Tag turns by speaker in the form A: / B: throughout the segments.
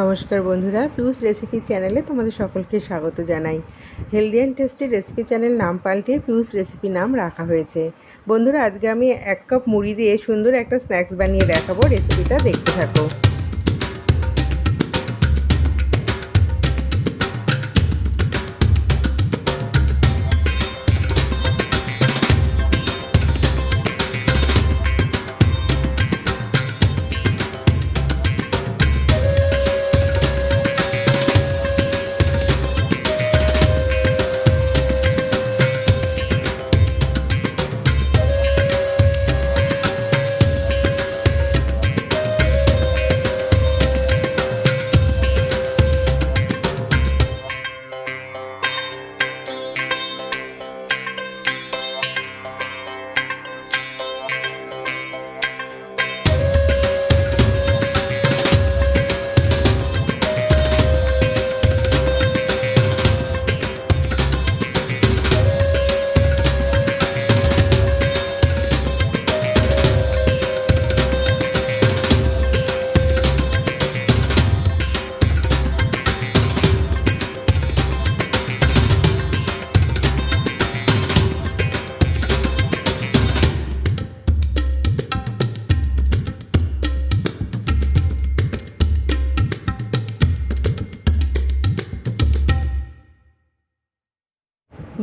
A: নমস্কার বন্ধুরা plus recipe চ্যানেলে তোমাদের সকলকে স্বাগত জানাই। Healthy and tasty recipe channel নাম পাল্টে পিউস রেসিপি নাম রাখা হয়েছে। বন্ধুরা, আজকে আমি এক কাপ মুড়ি দিয়ে সুন্দর একটা স্ন্যাক্স বানিয়ে দেখাবো। রেসিপিটা দেখতে থাকো।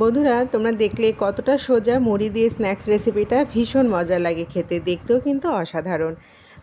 A: বন্ধুরা, তোমরা দেখলে কতটা সোজা মুড়ি দিয়ে স্ন্যাক্স রেসিপিটা ভীষণ মজা লাগে খেতে, দেখতেও কিন্তু অসাধারণ।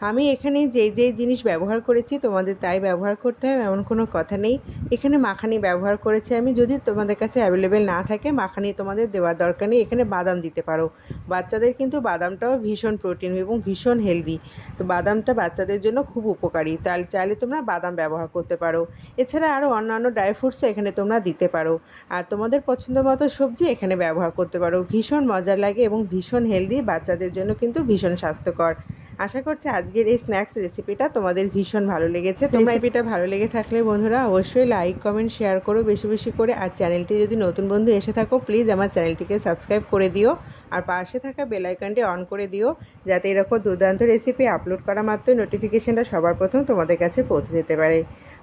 A: আমি এখানে যেই যেই জিনিস ব্যবহার করেছি তোমাদের তাই ব্যবহার করতে হবে, এমন কোনো কথা নেই। এখানে মাখানি ব্যবহার করেছি আমি, যদি তোমাদের কাছে অ্যাভেলেবেল না থাকে, মাখানি তোমাদের দেওয়ার দরকার নেই। এখানে বাদাম দিতে পারো। বাচ্চাদের কিন্তু বাদামটাও ভীষণ প্রোটিন এবং ভীষণ হেলদি তো বাদামটা বাচ্চাদের জন্য খুব উপকারী। তাহলে, চাইলে তোমরা বাদাম ব্যবহার করতে পারো। এছাড়া আরও অন্যান্য ড্রাই ফ্রুটসও এখানে তোমরা দিতে পারো। আর তোমাদের পছন্দ মতো সবজি এখানে ব্যবহার করতে পারো। ভীষণ মজার লাগে এবং ভীষণ হেলদি বাচ্চাদের জন্য কিন্তু ভীষণ স্বাস্থ্যকর। আশা করছি আজকের এই স্ন্যাক্স রেসিপিটা তোমাদের ভীষণ ভালো লেগেছে। তোমরা রেসিপিটা ভালো লেগে থাকলে বন্ধুরা অবশ্যই লাইক কমেন্ট শেয়ার করো বেশি বেশি করে। আর চ্যানেলটি যদি নতুন বন্ধু এসে থাকো প্লিজ আমার চ্যানেলটিকে সাবস্ক্রাইব করে দিও। আর পাশে থাকা বেল আইকনটি অন করে দিও যাতে এরকম দুর্দান্ত রেসিপি আপলোড করা মাত্রই নোটিফিকেশনটা সবার প্রথম তোমাদের কাছে পৌঁছে যেতে পারে।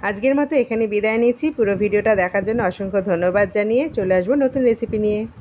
A: আজকের মতো এখানে বিদায় নিচ্ছি। পুরো ভিডিওটা দেখার জন্য অসংখ্য ধন্যবাদ জানিয়ে চলে আসব নতুন রেসিপি নিয়ে।